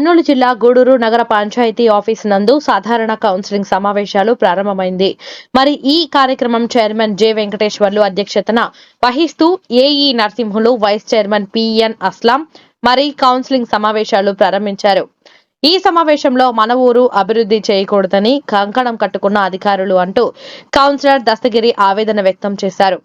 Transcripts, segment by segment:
కర్నూలు జిల్లా గూడూరు నగర పంచాయతీ ఆఫీస్ నందు సాధారణ కౌన్సిలింగ్ సమావేశాలు ప్రారంభమైంది. మరి ఈ కార్యక్రమం చైర్మన్ జె వెంకటేశ్వర్లు అధ్యక్షతన వహిస్తూ AE Narasimhulu vice chairman PN Aslam మరి కౌన్సిలింగ్ సమావేశాలు ప్రారంభించారు. ఈ సమావేశంలో మన ఊరు అభివృద్ధి చేయకూడదని కంకణం కట్టుకున్న అధికారులు అంటూ కౌన్సిలర్ దస్తగిరి ఆవేదన వ్యక్తం చేశారు.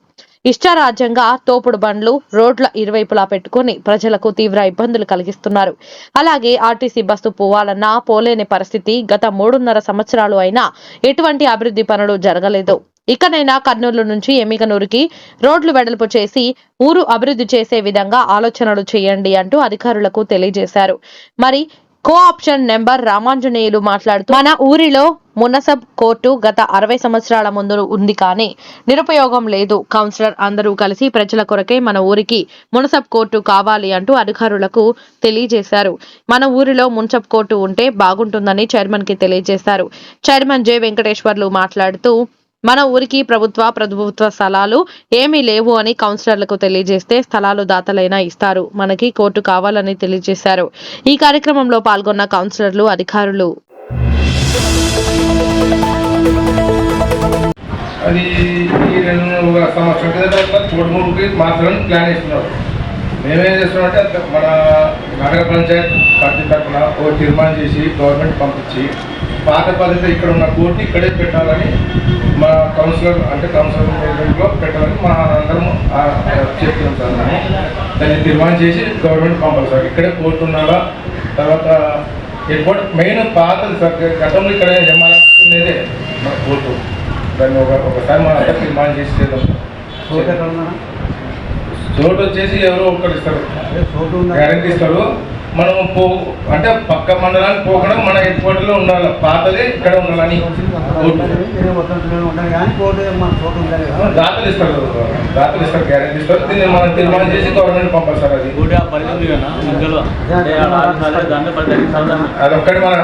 ఇష్టారాజ్యంగా తోపుడు బండ్లు రోడ్ల ఇరువైపులా పెట్టుకుని ప్రజలకు తీవ్ర ఇబ్బందులు కలిగిస్తున్నారు. అలాగే ఆర్టీసీ బస్సు పోవాలన్నా పోలేని పరిస్థితి గత మూడున్నర సంవత్సరాలు అయినా ఎటువంటి అభివృద్ధి పనులు జరగలేదు. ఇకనైనా కర్నూలు నుంచి ఎమ్మికనూరుకి రోడ్లు వెడల్పు చేసి ఊరు అభివృద్ధి చేసే విధంగా ఆలోచనలు చేయండి అంటూ అధికారులకు తెలియజేశారు. మరి కో ఆప్షన్ నెంబర్ రామాంజనేయులు మాట్లాడుతూ మన ఊరిలో మునసబ్ కోర్టు గత అరవై సంవత్సరాల ముందు ఉంది కానీ నిరుపయోగం లేదు. కౌన్సిలర్ అందరూ కలిసి ప్రజల కొరకే మన ఊరికి మునసబ్ కోర్టు కావాలి అంటూ అధికారులకు తెలియజేశారు. మన ఊరిలో మున్సబ్ కోర్టు ఉంటే బాగుంటుందని చైర్మన్కి తెలియజేశారు. చైర్మన్ జె వెంకటేశ్వర్లు మాట్లాడుతూ మన ఊరికి ప్రభుత్వ ప్రభుత్వ స్థలాలు ఏమీ లేవు అని కౌన్సిలర్లకు తెలియజేస్తే స్థలాలు దాతలైనా ఇస్తారు. మనకి కోర్టు కావాలని తెలియజేశారు. ఈ కార్యక్రమంలో పాల్గొన్న కౌన్సిలర్లు అధికారులు. అది ఈ రెండు సంవత్సరం కిందట తోటమూరుకి మాత్రం ప్లాన్ ఇస్తున్నారు మేమేం చేస్తున్నామంటే మన నగర పంచాయత్ పార్టీ తరఫున ఓ తీర్మానం చేసి గవర్నమెంట్ పంపించి పాత పద్ధతి ఇక్కడ ఉన్న కోర్టు ఇక్కడే పెట్టాలని మా కౌన్సిలర్ అంటే కౌన్సిలర్ మీటింగ్లో పెట్టాలని మా అందరం చెప్తున్నాం సార్. దాన్ని. తీర్మానం చేసి గవర్నమెంట్ పంపాలి సార్. ఇక్కడే కోర్టు ఉండాలా? తర్వాత ఎప్పుడు మెయిన్ పాతది సార్ గతంలో ఇక్కడ ఉండేదే మన కోర్టు దాన్ని ఒక ఒకసారి మన అందరూ తీర్మానం చేసి చేద్దాం ఉందా? చోటు వచ్చేసి ఎవరో ఒకరు ఇస్తారు? గ్యారంటీ ఇస్తారు మనం పో అంటే పక్క మండలానికి పోకుండా మన హెడ్ క్వార్టర్లో ఉండాలి పాతదే ఇక్కడ ఉండాలని. దాతలు ఇస్తారు దాతలు ఇస్తారు గ్యారంటీ ఇస్తారు దీన్ని మనం తీర్మానం చేసి గవర్నమెంట్ పంపాలి సార్ అది ఊటి ఆ పరిధి కదా మధ్యలో అంటే ఆ నాలుగు సార్లు దాంట్లో పరిధి చదవడం అది ఒక్కటి మనం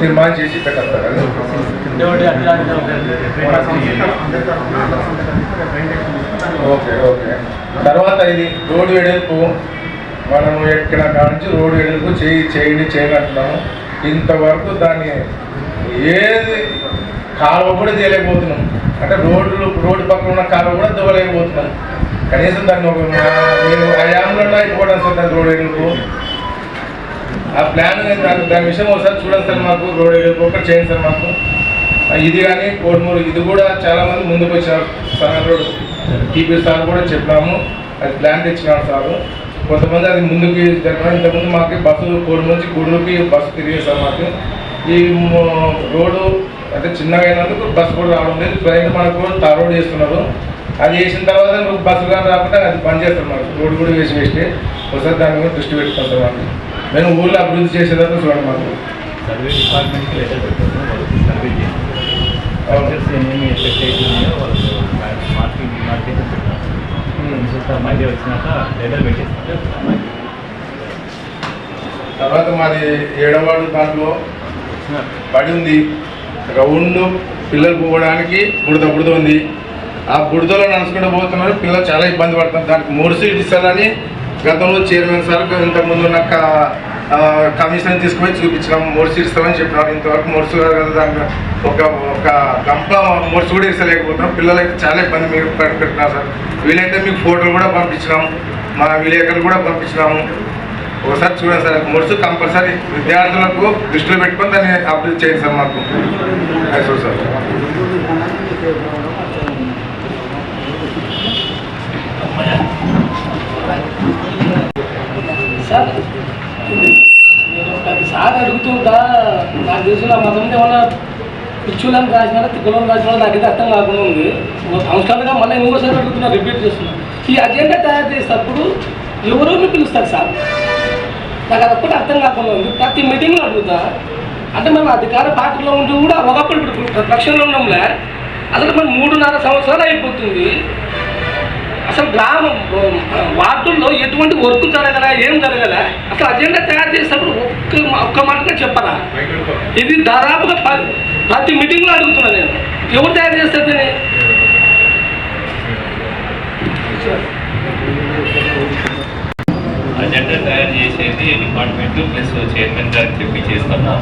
తీర్మానం చేసి పెట్టాలి సార్ అది ఓకే ఓకే తర్వాత ఇది రోడ్డు వెడల్పు. మనం ఎక్కడ కానించి రోడ్డు వెడల్పు చేయి చేయండి చేయగలుగుతున్నాము ఇంతవరకు దాన్ని ఏది కాలువ కూడా తీయలేకపోతున్నాం అంటే రోడ్లు రోడ్డు పక్కన ఉన్న కాలువ కూడా దువ్వలేకపోతున్నాం కనీసం దాన్ని ఒక మా- మీరు హయాంలో అయిపోవడం సార్ దాని రోడ్డు వెడల్పు. ఆ ప్లాన్ దాని దాని విషయం ఒకసారి చూడండి సార్ మాకు రోడ్డు వెడల్పు ఒకటి చేయండి సార్ మాకు. ఇది కానీ కోడుమూరు ఇది కూడా చాలామంది ముందుకు వచ్చారు. సార్ రోడ్డు టీపీ సార్ కూడా చెప్పినాము అది ప్లాన్ తెచ్చినాడు సార్. కొంతమంది అది ముందుకి జరగడం ఇంతకుముందు మాకు బస్సు కోడుమూరు నుంచి గూడూరుకి బస్సు తిరిగేది సార్ మాకు. ఈ రోడ్డు అంటే చిన్నగా అయినందుకు బస్సు కూడా రావడం లేదు. ప్రజెంట్ మనకు తార్ రోడ్ చేస్తున్నారు. అది వేసిన తర్వాత బస్సు కానీ రాకుండా అది బంద్ చేస్తారు మనకు రోడ్డు కూడా వేసి వేస్తే ఒకసారి దాని మీద దృష్టి పెట్టుకుంటాం మాకు. మేము ఊళ్ళో అభివృద్ధి చేసేదాకా చూడండి మాకు. సర్వే డిపార్ట్మెంట్కి లెటర్ పెట్టారు వాళ్ళు సర్వే చేసి అవును. మార్కింగ్ మార్కెట్ మళ్ళీ వచ్చినాక లెటర్ పెట్టేస్తే తర్వాత మాది ఏడవాడు దాంట్లో బడి ఉంది. రౌండ్ పిల్లలు పోవడానికి బుడద బుడద ఉంది. ఆ బుడదలో నడుచుకుంటూ పోతున్నారు. పిల్లలు చాలా ఇబ్బంది పడుతున్నారు దానికి మూడు సీట్లు ఇస్తారని గతంలో చైర్మన్ సార్ ఇంతకుముందు ఉన్న క- ఆ, కమిషన్ తీసుకుని చూపించినాం. మూడు ఇస్తామని చెప్పినారు. ఇంతవరకు మూడు ఒక ఒక గంప మూడు కూడా ఇస్తలేకపోతున్నాం పిల్లలకి చాలా ఇబ్బంది మీరు పెట్- పెట్టినారు సార్. వీలైతే మీకు ఫోటోలు కూడా పంపించినాం మా విలేకరులు కూడా పంపించినాము. ఒకసారి చూడండి సార్ మురుసు కంపల్సరీ విద్యార్థులకు దృష్టిలో పెట్టుకొని దాన్ని అభివృద్ధి చేయండి సార్ మాకు. అది సార్. సార్ నేను ప్రతిసారి అడుగుతుంటా నాకు తెలిసిన మతంలో ఏమన్నా పిచ్చులను రాసినా తిక్కులను రాసినా నాకైతే అర్థం కాకుండా ఉంది. ఒక సంవత్సరాలుగా మళ్ళీ ఇంకోసారి అడుగుతున్నా రిపీట్ చేస్తున్నా. ఈ అజెండా తయారు చేసేటప్పుడు ఎవరెవరిని పిలుస్తారు సార్. నాకు అదొక్కటి అర్థం కాకుండా ఉంది. ప్రతి మీటింగ్లో అడుగుతా. అంటే మనం అధికార పార్టీలో ఉండి కూడా ఒకప్పుడు ఇప్పుడు ప్రతిపక్షంలో ఉన్నాంలే. అసలు మనం మూడున్నర సంవత్సరాలు అయిపోతుంది. అసలు గ్రామం వార్డుల్లో ఎటువంటి వర్క్ జరగల ఏం జరగల. అసలు అజెండా తయారు చేసినప్పుడు ఒక్క ఒక్క మాటగా చెప్పరా ఇది దాదాపుగా ప్రతి మీటింగ్లో అడుగుతున్నా నేను. ఎవరు తయారు చేస్తారు దీన్ని? అజెండా తయారు చేసేది డిపార్ట్మెంట్ ప్లస్ చైర్మన్ గారికి చెప్పి చేస్తాము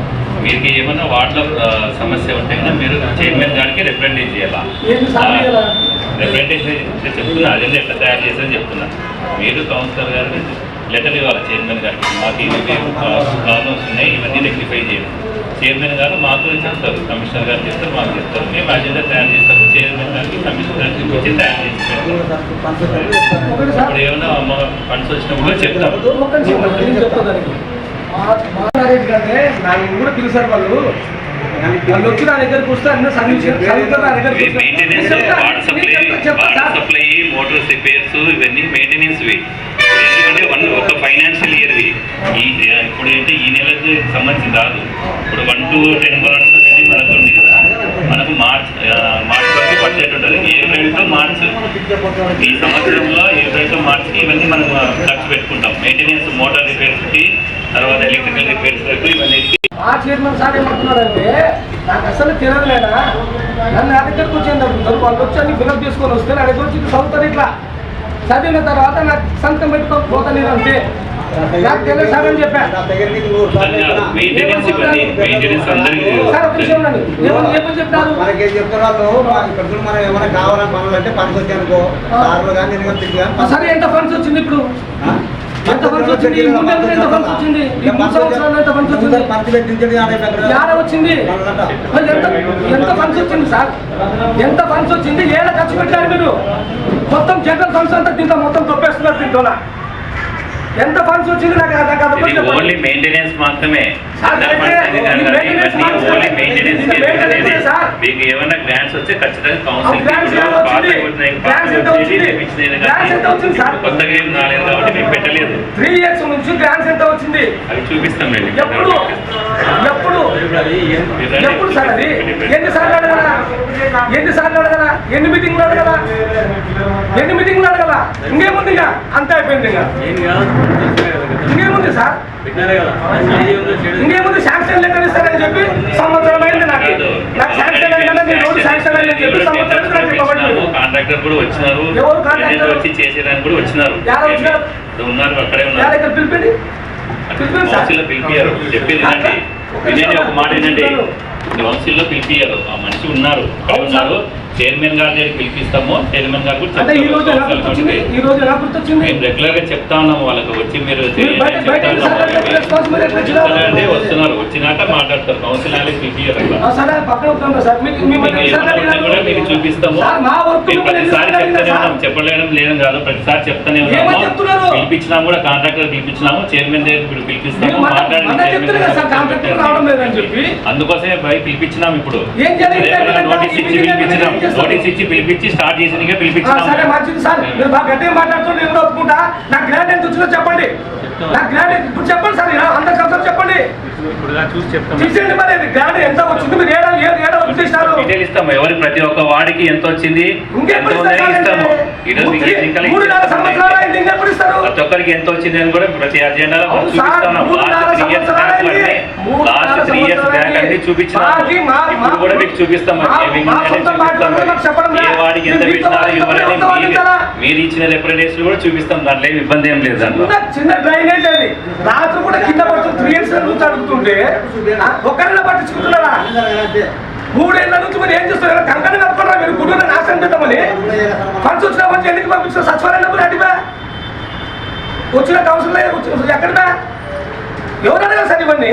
మీకు ఏమైనా వార్డులో సమస్య ఉంటే మీరు చైర్మన్ గారికి రిప్రజెంట్ చేయాలా? రిప్రజెంటేషన్ చెప్తున్నా అజెండా ఎట్లా తయారు చేసేది చెప్తున్నా. మీరు కౌన్సిలర్ గారు లెటర్ ఇవ్వాలి చైర్మన్ గారికి. మాకు ఇవి ప్రాబ్లమ్స్ ఉన్నాయి ఇవన్నీ రెక్టిఫై చేయండి. చైర్మన్ గారు మాతో చెప్తారు కమిషనర్ గారు చెప్తారు మాకు చెప్తారు. మేము అజెండా తయారు చేస్తాము చైర్మన్ గారికి కమిషనర్ గారికి వచ్చి తయారు చేసి ఇప్పుడు ఏమైనా ఫండ్స్ వచ్చినప్పుడు చెప్తాము ఒక్క నిమిషం, నాకు కూడా పిలిచారు వాళ్ళు వాళ్ళు వచ్చి నా దగ్గరకు వస్తే అన్న సర్వీస్ నా దగ్గరకు సప్లై నేను మోటార్ రిపేర్స్ ఇవన్నీ మెయింటెనెన్స్ ఎందుకంటే వన్ ఒక ఫైనాన్షియల్ ఇయర్వి ఈ ఇప్పుడు ఏంటి ఈ నెలకు సంబంధించి రాదు ఇప్పుడు వన్ టు టెన్ వార్డ్స్ అనేది మనకు ఉంది కదా మనకు మార్చ్ మార్చ్ వరకు బడ్జెట్ ఉంటుంది ఏప్రిల్ టు మార్చ్ ఈ సంవత్సరంలో ఏప్రిల్ టు మార్చ్కి ఇవన్నీ మనం ఖర్చు పెట్టుకుంటాం మెయింటెనెన్స్ మోటార్ రిపేర్స్కి తర్వాత ఎలక్ట్రికల్ రిపేర్స్ వరకు ఇవన్నీ ఆ చైర్మన్ సార్ ఏమంటున్నారంటే నాకు అసలు తినదులేనా నన్ను నా దగ్గరకు వచ్చేది వాళ్ళు వచ్చి అన్ని ఫిలప్ చేసుకొని వస్తే నా దగ్గర వచ్చి చదువుతారు ఇట్లా. చదివిన తర్వాత నాకు సంతకం పెట్టుకొని పోతా నేను అంతే. నాకు తెలియదు సార్ అని చెప్పా. మెయింటెనెన్స్ ఇవన్నీ మెయింటెనెన్స్ అందరికీ సార్ ఒక విషయం ఉండండి. ఏమని ఏమని చెప్తారు మనకేం చెప్తున్నారు ఇక్కడ మనం ఏమైనా కావాలని పనులు అంటే పనికి సార్లు కానీ సరే ఎంత ఫండ్స్ వచ్చింది ఇప్పుడు? ఆ? ఎంత ఫండ్స్ వచ్చింది? ఈ మూడు నెలలు ఎంత ఫండ్స్ వచ్చింది? ఈ మూడు సంవత్సరాలు ఎంత ఫండ్స్ వచ్చింది. ఏడ వచ్చింది? మరి ఎంత ఎంత ఫండ్స్ వచ్చింది సార్? ఎంత ఫండ్స్ వచ్చింది? ఏడ ఖర్చు పెట్టారు మీరు? మొత్తం జనరల్ ఫండ్స్ అంతా దీంట్లో మొత్తం తొప్పేస్తున్నారు దీంట్లో ఎంత ఫండ్స్ వచ్చింది నాకు అది. ఓన్లీ మెయింటెనెన్స్ మాత్రమే. అది ఓన్లీ మెయింటెనెన్స్. మీకు ఏమైనా గ్రాంట్స్ వస్తే ఖచ్చితంగా ఆ కౌన్సిల్ grants ఎంత వచ్చింది? Grants ఎంత వచ్చింది? Grants ఎంత వచ్చింది సార్? కొత్తగా ఏం రాలేదు కాబట్టి మేము పెట్టలేదు. త్రీ ఇయర్స్ నుంచి గ్రాంట్స్ ఎంత వచ్చింది? అవి చూపిస్తాం లేండి. ఎప్పుడు? ఎప్పుడు? ఎప్పుడు సార్ అది? ఎన్ని సార్లు అడగల ఎన్ని సార్లు అడగల ఎన్ని మీటింగ్లు అడగల ఎన్ని మీటింగ్లు అడగల ఇంకేముంది ఇంకా? అంత అయిపోయింది ఇంకా. ఇంకేముంది సార్? ఇంకేముంది? శాంక్షన్ లెటర్ ఇస్తారని చెప్పి సంవత్సరం అయింది నాకు. నాకు శాంక్షన్ నేను రోజు శాంక్షన్ అయిందని చెప్పి సంవత్సరం అయింది నాకు చెప్పబడింది. కాంట్రాక్టర్ కూడా వచ్చినారు. ఎవరు వచ్చి చేసేదానికి కూడా వచ్చినారు? ఉన్నారు అక్కడే ఉన్నారు. పిలిపియారు చెప్పేది వినండి వినండి ఒక మాట ఏంటంటే కౌన్సిల్లో పిలిపియారు ఆ మనిషి ఉన్నారు. ఉన్నారు. చైర్మన్ గారి దగ్గరికి పిలిపిస్తాము. చైర్మన్ గారు మేము రెగ్యులర్గా చెప్తా ఉన్నాము. వాళ్ళకి వచ్చి మీరు వస్తున్నారు. వచ్చినాక మాట్లాడతారు. కౌన్సిల్ సార్ మీకు? చూపిస్తాము. ప్రతిసారి చెప్తానే ఉన్నాం? చెప్పలేడం లేదని కాదు. ప్రతిసారి చెప్తానే ఉన్నాము? పిలిపించినా కూడా కాంట్రాక్టర్ పిలిపించినాము. చైర్మన్ దగ్గర పిలిపిస్తాము. చెప్పి. అందుకోసమే పిలిపించినాం ఇప్పుడు. నోటీస్ ఇచ్చి పిలిపించినాం? నోటీస్ ఇచ్చి పిలిపించి స్టార్ట్ పిలిపించినాం సరే మంచిది సార్. మీరు బాగా గట్టిగా మాట్లాడుతుంటే నేను ఒప్పుకుంటా. నాకు గ్రాండ్ ఎంత వచ్చిందో చెప్పండి. గ్రాండ్ ఎంత- ఇప్పుడు చెప్పండి సార్. అందరి సంవత్సరం చెప్పండి. చూసి మరి గ్రాండ్ ఎంత వచ్చింది. మీరు ఏడా ఏ- ఏడా వచ్చేసినారు? డీటెయిల్ ఇస్తాము. ఎవరి ప్రతి ఒక్క వాడికి ఎంత వచ్చింది? ఎంత ఉందని ఇస్తాము. ఈరోజు ప్రతి ఒక్కరికి ఎంత వచ్చింది అని కూడా ప్రతి అజెండాలో last three years back last three years back అన్ని. చూపించినాము. ఇప్పుడు కూడా మీకు మరి. వాడికి ఎంత పెట్టినారో ఎవరైనా ఇచ్చిన రిప్రజెంటేషన్ కూడా చూపిస్తాం. దాంట్లో ఏమి ఇబ్బంది ఏం లేదు దాంట్లో. చిన్న డ్రైనేజ్ అది. రాత్రి కూడా కింద పడుతుంది త్రీ ఇయర్స్ నుంచి అడుగుతుంటే ఆ, ఒక్కరిని పట్టించుకుంటున్నారా? మూడేళ్ళ నుంచి మీరు ఏం చేస్తున్నారు? కంకణ కట్టుకున్నారా మీరు? గుడ్డున నాశనం పెద్దామని ఫండ్స్ వచ్చిన మంచి ఎందుకు పంపించిన సచివాలయం డబ్బులు అడిగా వచ్చిన కౌన్సిల్ ఎక్కడిదా? ఎవరు అడగాలి సార్ ఇవన్నీ?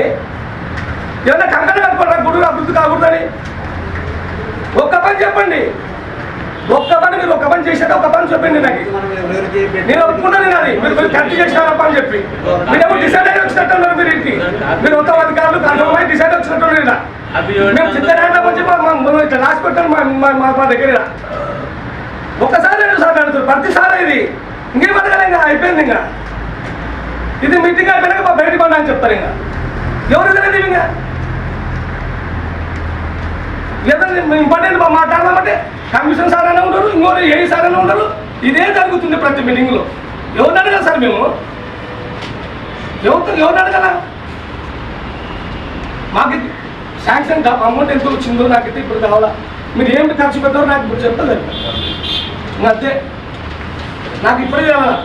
ఏమన్నా కంకణ కట్టుకున్నారా గుడ్డు అభివృద్ధి కాకూడదని. ఒక్క పని చెప్పండి. ఒక్క పని మీరు ఒక్క పని చేశాక ఒక పని చెప్పండి నాకు. నేను ఒప్పుకున్నాను అది. మీరు మీరు ఖర్చు చేసినారప్ప అని చెప్పి. మీరేమో డిసైడ్ అయ్యి వచ్చినట్టున్నారు మీరు ఇంటికి. మీరు మొత్తం అధికారులు కన్ఫర్మ్ అయ్యి డిసైడ్ వచ్చినట్టు ఉన్నారు మేము చిత్తరాండ వచ్చి మా- మనం ఇట్లా రాసి పెట్టాను మా మా- మా దగ్గర ఒకసారి రెండు సార్లు అడుగుతారు. ప్రతిసారి ఇది. ఇంకే అడగాలి ఇంకా? అయిపోయింది ఇంకా. ఇది మీటింగ్ అయిపోయినాక మా అని చెప్తారు ఇంకా. ఎవరు తెలియదు ఇంకా? ఏదైనా ఇంపార్టెంట్ మాట్లాడదామంటే కమిషన్ సార్ అనే ఉండరు ఇంకోటి ఏ సార్ అనే ఉండరు. ఇదే జరుగుతుంది ప్రతి మీటింగ్లో ఎవరిని అడగాలి సార్ మేము? ఎవరితో ఎవరిని అడగల? మాకు శాంక్షన్ అమౌంట్ ఎంత వచ్చిందో నాకైతే ఇప్పుడు కావాలా. మీరు ఏమి ఖర్చు పెట్టారో నాకు ఇప్పుడు చెప్తా అంతే. నాకు ఇప్పుడే కావాలా.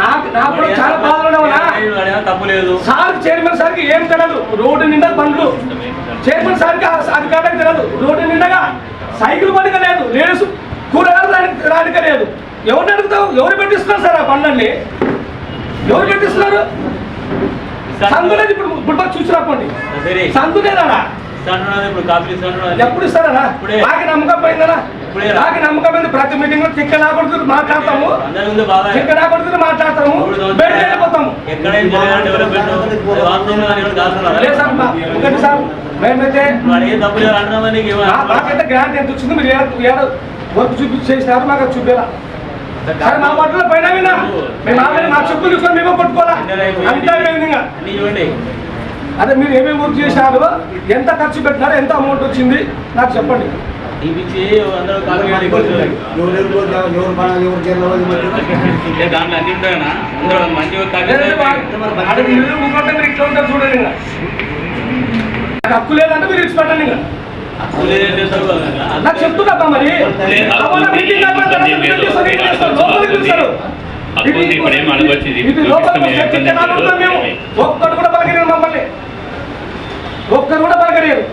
నాకు చాలా బాధలు తప్పులేదు సార్ చైర్మన్ సార్కి ఏం తెలియదు రోడ్డు నిండా బండ్లు. చైర్మన్ సార్కి ఆ అధికారులకు తెలియదు రోడ్డు నిండగా సైకిల్ పడిక లేదు. లేడీస్ కూరగాయలు రాని- రానిక లేదు. ఎవరిని అడుగుతావు? ఎవరు పెట్టిస్తున్నారు సార్ ఆ బండ్లన్నీ? ఎవరు పెట్టిస్తున్నారు? సందు లేదు ఇప్పుడు. ఇప్పుడు చూసి రాకండి సరే సందు లేదా ఇస్తాను ఇప్పుడు కాపీ ఇస్తాను ఎప్పుడు ఇస్తారా ఇప్పుడే. నాకు నమ్మకం పోయిందనా ఇప్పుడే. నాకు నమ్మకం పోయింది ప్రతి మీటింగ్లో తిక్క నా కొడుతుంది మాట్లాడతాము. ముందు తిక్క నా కొడుతుంది మాట్లాడతాము బయటకు వెళ్ళిపోతాము ఒకటి సార్ మేమైతే వాడు ఏం తప్పు లేదు అంటున్నామని నీకు ఏమో మా- మాకైతే గ్రాంట్ ఎంత వచ్చింది మీరు ఏడ ఏడ వర్క్ చూపించి చేసినారు మాకు అది చూపేలా. సరే మా బట్టలు పైన వినా మేము ఆల్రెడీ మా చెప్పులు తీసుకొని మేమే కొట్టుకోవాలా? అంతా విధంగా? అదే మీరు ఏమేమి వర్క్ చేసినారు ఎంత ఖర్చు పెట్టినారు ఎంత అమౌంట్ వచ్చింది నాకు చెప్పండి. దాంట్లో అన్ని ఉంటాయన్నా అందరూ మంచిగా ఇట్లా ఉంటారు చూడండి హక్కు లేదంటే మీరు ఇచ్చి పెట్టండి? నాకు చెప్తున్నా మరి. ఒక్కడు కూడా పలకరియరు మమ్మల్ని. ఒక్కరు కూడా జరిగింది?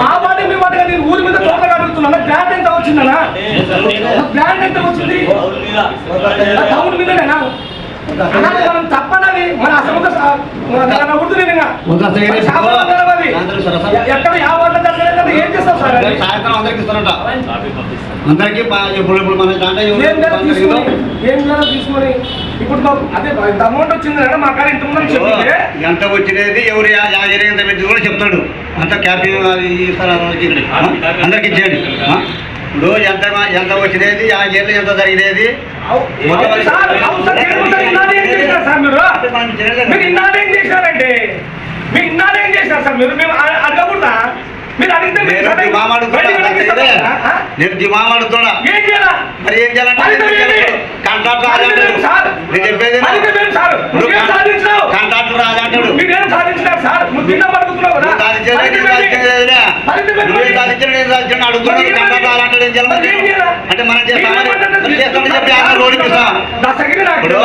మా వాటి మీ వాటిగా నేను ఊరి మీద తోటగా అడుగుతున్నా గ్రాంట్ ఎంత వచ్చిందనా గ్రాంట్ ఎంత వచ్చింది? టౌన్ మీదనేనా మనం తప్పనది. మన అసలు ఉడుతుంది ఎక్కడ యాభై జరగలేదు? సాయంత్రం అందరికి ఇస్తారంట. ఇప్పుడు ఇప్పుడు మన తీసుకొని? ఏం లేదా తీసుకొని? ఇప్పుడు అదే అమౌంట్ మా కాడ ఇంత ఎంత వచ్చినది ఎవరు ఎంత పెట్టి కూడా చెప్తాడు. అంత క్యాపీ? అందరికి ఇచ్చేయండి? ఇప్పుడు ఎంత ఎంత వచ్చినది ఆ ఏళ్ళు ఎంత జరిగినది? మీరు? ఇన్నాళ్ళు ఏం చేశారంటే మీరు ఇన్నాళ్ళు ఏం చేశారు సార్ మీరు? మేము అడ- అడగకూడదా? మీరు అడిగితే నేను దిమాగ్ అడుగుతున్నా ఏం చేయాలా? మరి ఏం చేయాలంటే సార్? నేను చెప్పేది నువ్వేం సాధించినావు? కాంట్రాక్టర్ రాదంటాడు మీరేం సాధించినారు సార్? నువ్వు తిన్నా పడుకున్నావు కదా. నువ్వు నేను నేను అడుగుతున్నాడు. మరి ఏం కాంట్రాక్టర్ రాదంటాడు, ఏం చేయాలి? అంటే మనం చేస్తామని చెప్పి ఆయన ఇప్పుడు.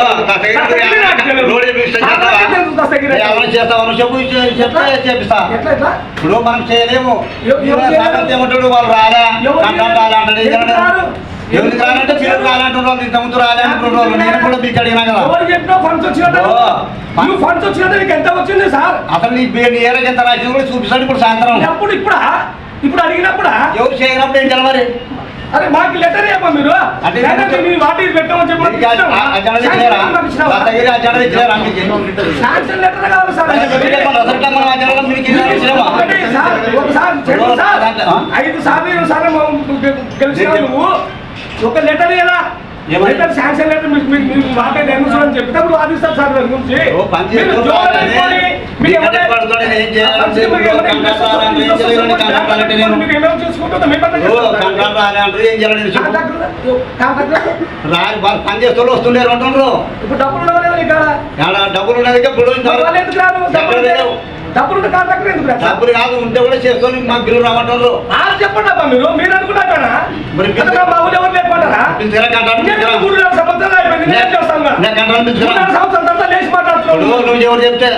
రోడ్డు. ఎవరు చెప్పు చెప్తే చేపిస్తా. మనం చేయలేము. ఏమంటాడు వాళ్ళు రాలే ఎవరు కాంట్రాక్టర్ ఏం చేయాలి? ఎవరికి రాలంటే పిల్లలు రాలంటారు వాళ్ళు ఇంత ముందు రాలే వాళ్ళు. నేను కూడా మీకు అడిగినా కదా. ఎవరు చెప్పినా ఫండ్స్ వచ్చినట్టు. నువ్వు ఫండ్స్ వచ్చినట్టు నీకు ఎంత వచ్చింది సార్? అసలు నీ నీ ఏరియా ఎంత రాసింది కూడా చూపిస్తాడు ఇప్పుడు సాయంత్రం. ఎప్పుడు ఇప్పుడా? ఇప్పుడు అడిగినప్పుడా? ఎవరు చేయనప్పుడు ఏం మరి అరే మాకు లెటర్ ఇవ్వమా మీరు. మీ వాటి పెట్టమని చెప్పండి. ఐదు సార్లు ఏడు సార్లు నువ్వు. ఒక లెటర్ ఎలా? లెటర్ శాంక్షన్ లెటర్ మీకు మీకు మీకు మాట ఎన్నుసు అని చెప్పినప్పుడు వాదిస్తారు సార్ దాని గురించి. ఓ పని మీరు పెట్టుకొని, ఏమేమి చేసుకుంటుందో మీ వస్తుండే అంటున్నారు ఇప్పుడు డబ్బులు ఉండవు ఇక్కడ. డబ్బులు ఇప్పుడు రాదు డబ్బులు కాంట్రాక్టర్ ఎందుకు కాదు ఉంటే కూడా చేసుకొని మాకు బిల్లు నాకు చెప్పండి మీరు. మీరు మరి నువ్వు ఎవరు చెప్తే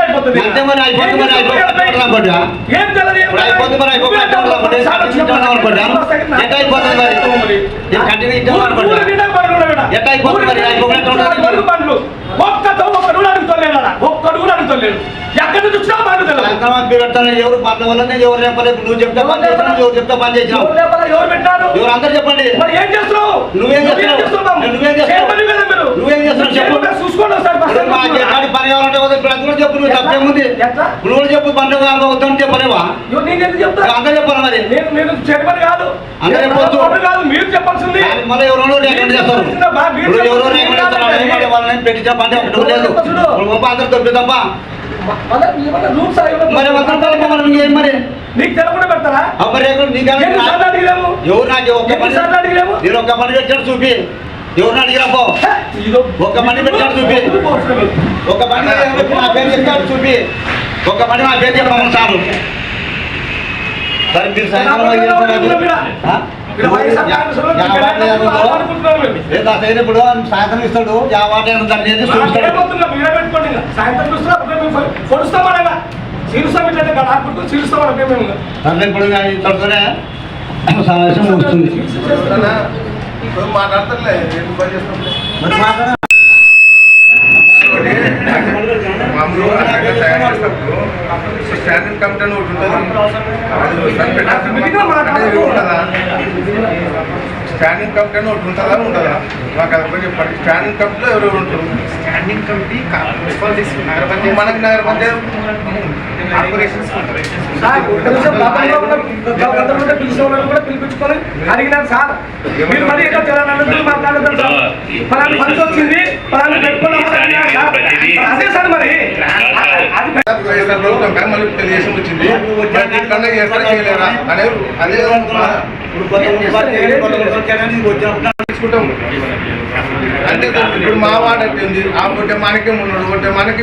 అయిపోతుంది కూడా అడుగుతలేడు ఎక్కడి నుంచి వచ్చినా పెడతాను ఎవరు పనుల వల్లనే ఎవరు చెప్పలేదు. నువ్వు చెప్తే పని చేసినావు ఎవరు చెప్తే పని చేసినావు. ఎవరు ఎవరు పెట్టారు? ఎవరు అందరు చెప్పండి. మరి ఏం చేస్తున్నావు? నువ్వేం చేస్తున్నావు? నువ్వేం చేస్తున్నావు? మీరు నువ్వేం చేస్తున్నావు? చెప్పు. చూసుకోండి కూడా చెప్పు నువ్వు తప్పేముంది ఎట్లా? నువ్వు కూడా చెప్పు అందరు చెప్పాలి మరి? నేను నేను చైర్మన్ కాదు. అందరూ. ఎవరు కాదు మీరు చెప్పాల్సింది. దానికి మళ్ళీ ఎవరో రికమెండ్ చేస్తారు. ఇప్పుడు ఎవరో రికమెండ్ చేస్తారు. వాళ్ళని మళ్ళీ వాళ్ళని పెట్టించా పంటే ఒకటి లేదు. ఇప్పుడు గొప్ప అందరు దొబ్బి తప్ప. రూల్స్ మరి వందల రూపాయలు మనం ఏం మరి? నీకు తెలకుండా పెడతారా? ఎవరు ఒక్క పని నేను ఒక్క చూపి. ఎవరిని అడిగిరా పో. ఒక్క పని పెట్టాడు చూపి. ఒక పని నా పేరు చెప్తాడు చూపి. ఒక పని మా పేరు చెప్పమని సారు. మీరు సాయంత్రం నా ఇప్పుడు సాయంత్రం ఇస్తాడు. యా వాటర్ ఏముందో దాన్ని ఇప్పుడు సమావేశం ముగుస్తుంది. మామూలుగా అక్కడ తయారు చేసినప్పుడు స్టాండింగ్ కమిటీ అని ఒకటి ఉంటుంది అది ఉంటుందా స్టాండింగ్ కమిటీ అని ఒకటి ఉంటుందా ఉంటుందా మాకు అది ఒకటి చెప్పండి స్టాండింగ్ కమిటీలో ఎవరు ఉంటారు స్టాండింగ్ కమిటీ తీసుకున్నారు ఇప్పుడు మనకి నగర పంచాయతీ కార్పొరేషన్స్ పిలిపించుకొని అడిగినారు సార్ మీరు మరి ఏదో తెలంగాణ మాట్లాడతారు సార్ పలానా ఫండ్స్ వచ్చింది పలానా పెట్టుకున్నాం అదే సార్ మరి ప్రభుత్వం వచ్చింది చేస్తారా చేయలేరా అనేది అదే తీసుకుంటాం అంటే ఇప్పుడు మా వాడు అంటే ఉంది ఆ ఒకటే మనకే ఉన్నాడు ఒకటే మనకి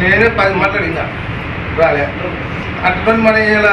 నేనే పది మాట్లాడిందా రాలే అటువంటి మనం ఇలా